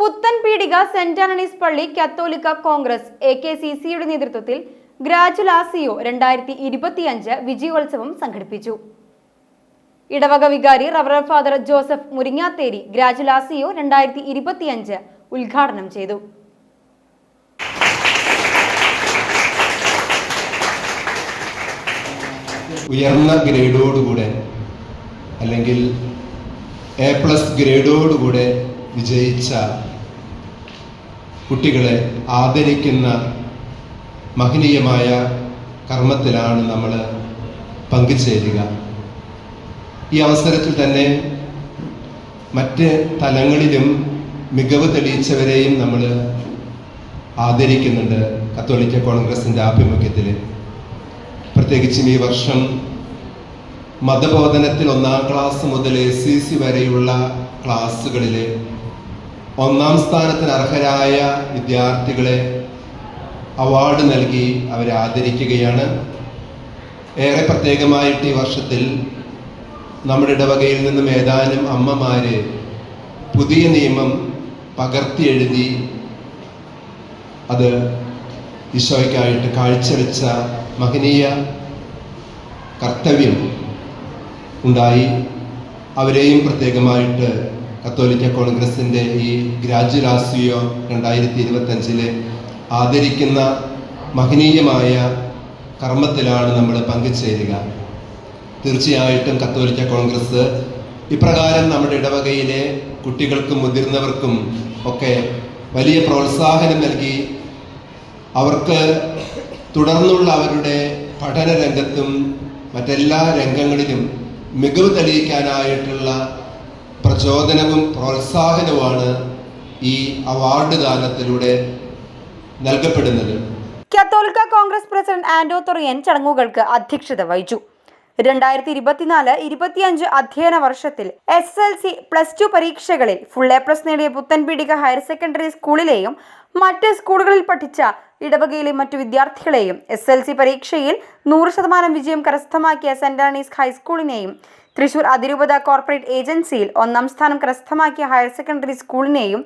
പുത്തൻ പീടിക saint Antony's പള്ളി കത്തോലിക്ക കോൺഗ്രസ് എ കെ സി സിയുടെ നേതൃത്വത്തിൽ ഗ്രാജുലാസിയോ രണ്ടായിരത്തി ഇരുപത്തിയഞ്ച് വിജയോത്സവം സംഘടിപ്പിച്ചു. ഇടവക വികാരി റവറ ഫാദർ ജോസഫ് മുരിങ്ങാത്തേരി ഗ്രാജുലാസിയോ രണ്ടായിരത്തി ഇരുപത്തിയഞ്ച് ഉദ്ഘാടനം ചെയ്തു. ഉയർന്ന ഗ്രേഡോടുകൂടെ അല്ലെങ്കിൽ എ പ്ലസ് ഗ്രേഡോടുകൂടെ വിജയിച്ച കുട്ടികളെ ആദരിക്കുന്ന മഹനീയമായ കർമ്മത്തിലാണ് നമ്മൾ പങ്കുചേരുക. ഈ അവസരത്തിൽ തന്നെ മറ്റ് തലങ്ങളിലും മികവ് തെളിയിച്ചവരെയും നമ്മൾ ആദരിക്കുന്നുണ്ട് കത്തോലിക്ക കോൺഗ്രസിന്റെ ആഭിമുഖ്യത്തിൽ പ്രത്യേകിച്ചും ഈ വർഷം മതബോധനത്തിൽ ഒന്നാം ക്ലാസ് മുതൽ എ സി സി വരെയുള്ള ക്ലാസ്സുകളിലെ ഒന്നാം സ്ഥാനത്തിന് അർഹരായ വിദ്യാർത്ഥികളെ അവാർഡ് നൽകി അവരെ ആദരിക്കുകയാണ്. ഏറെ പ്രത്യേകമായിട്ട് ഈ വർഷത്തിൽ നമ്മുടെ ഇടവകയിൽ നിന്നും ഏതാനും അമ്മമാര് പുതിയ നിയമം പകർത്തി എഴുതി അത് ഈശോയ്ക്കായിട്ട് കാഴ്ചവെച്ച മഹനീയ കർത്തവ്യം. ഉണ്ടായി. അവരെയും പ്രത്യേകമായിട്ട് കത്തോലിക്ക കോൺഗ്രസിന്റെ ഈ ഗ്രാജുലാസിയോ രണ്ടായിരത്തി ഇരുപത്തഞ്ചിൽ ആദരിക്കുന്ന മഹനീയമായ കർമ്മത്തിലാണ് നമ്മൾ പങ്കുചേരുക. തീർച്ചയായിട്ടും കത്തോലിക്ക കോൺഗ്രസ് ഇപ്രകാരം നമ്മുടെ ഇടവകയിലെ കുട്ടികൾക്കും മുതിർന്നവർക്കും ഒക്കെ വലിയ പ്രോത്സാഹനം നൽകി അവർക്ക് തുടർന്നുള്ള അവരുടെ പഠന രംഗത്തും മറ്റെല്ലാ രംഗങ്ങളിലും മികവ് തെളിയിക്കാനായിട്ടുള്ള പ്രചോദനവും പ്രോത്സാഹനവുമാണ് ഈ അവാർഡ് ദാനത്തിലൂടെ നൽകപ്പെടുന്നത്. കത്തോലിക്ക കോൺഗ്രസ് പ്രസിഡന്റ് ആന്റോ തൊറിയൻ ചടങ്ങുകൾക്ക് അധ്യക്ഷത വഹിച്ചു. രണ്ടായിരത്തി ഇരുപത്തിനാല് ഇരുപത്തിയഞ്ച് അധ്യയന വർഷത്തിൽ S L C plus two പരീക്ഷകളിൽ ഫുൾ എ പ്ലസ് നേടിയ പുത്തൻപീടിക ഹയർ സെക്കൻഡറി സ്കൂളിലെയും മറ്റ് സ്കൂളുകളിൽ പഠിച്ച ഇടവകയിലെ മറ്റു വിദ്യാർത്ഥികളെയും എസ് എൽ സി പരീക്ഷയിൽ നൂറ് ശതമാനം വിജയം കരസ്ഥമാക്കിയ സെന്റ് ആണീസ് ഹൈസ്കൂളിനെയും തൃശൂർ അതിരൂപത കോർപ്പറേറ്റ് ഏജൻസിയിൽ ഒന്നാം സ്ഥാനം കരസ്ഥമാക്കിയ ഹയർ സെക്കൻഡറി സ്കൂളിനെയും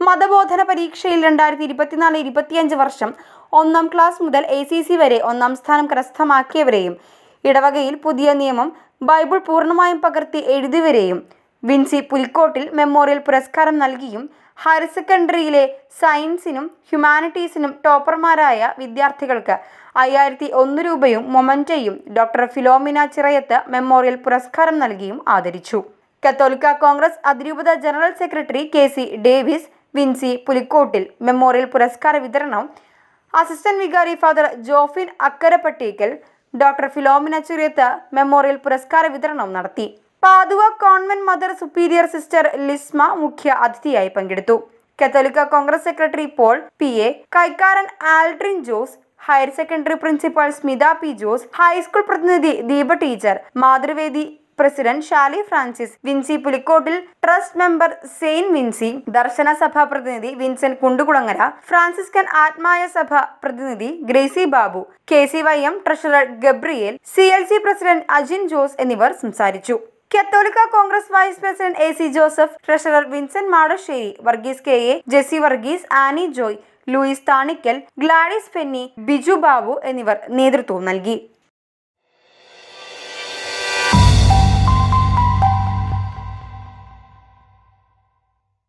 മതബോധന പരീക്ഷയിൽ രണ്ടായിരത്തി ഇരുപത്തിനാല് ഇരുപത്തിയഞ്ച് വർഷം ഒന്നാം ക്ലാസ് മുതൽ എ സി സി വരെ ഒന്നാം സ്ഥാനം കരസ്ഥമാക്കിയവരെയും ഇടവകയിൽ പുതിയ നിയമം ബൈബിൾ പൂർണമായും പകർത്തി എഴുതിവരെയും. വിൻസി പുൽക്കോട്ടിൽ മെമ്മോറിയൽ പുരസ്കാരം നൽകിയും ഹയർ സെക്കൻഡറിയിലെ സയൻസിനും ഹ്യൂമാനിറ്റീസിനും ടോപ്പർമാരായ വിദ്യാർത്ഥികൾക്ക് അയ്യായിരത്തി ഒന്ന് രൂപയും മൊമന്റയും ഡോക്ടർ ഫിലോമിന ചിറയത്ത് മെമ്മോറിയൽ പുരസ്കാരം നൽകിയും ആദരിച്ചു. കത്തോലിക്ക കോൺഗ്രസ് അതിരൂപത general secretary K C Davis Vincy Pulikkottil memorial പുരസ്കാര വിതരണം. അസിസ്റ്റന്റ് വികാരി father Jofin Akkarappattekal doctor Philomina Churiyath memorial പുരസ്കാര വിതരണം നടത്തി. Padua convent mother superior sister Lisma മുഖ്യ അതിഥിയായി പങ്കെടുത്തു. Catholic Congress secretary Paul P A കൈക്കാരൻ Aldrin Jose higher secondary principal Smitha P Jose high school പ്രതിനിധി Deepa teacher Mathruvedi president Shali Francis. Vincy Pulikkottil trust member Sain Vincy Darshana Sabha പ്രതിനിധി Vincent Kundukulangara Franciscan ആത്മായ സഭ പ്രതിനിധി Gracy Babu K C Y M treasurer Gabriel C L C president Ajin Jose എന്നിവർ സംസാരിച്ചു. Catholic Congress vice president A C Joseph treasurer Vincent Madasseri Varghese K A Jessy Varghese Annie Joy Louis Thanikkal Gladys Fenny Biju Babu എന്നിവർ നേതൃത്വം നൽകി.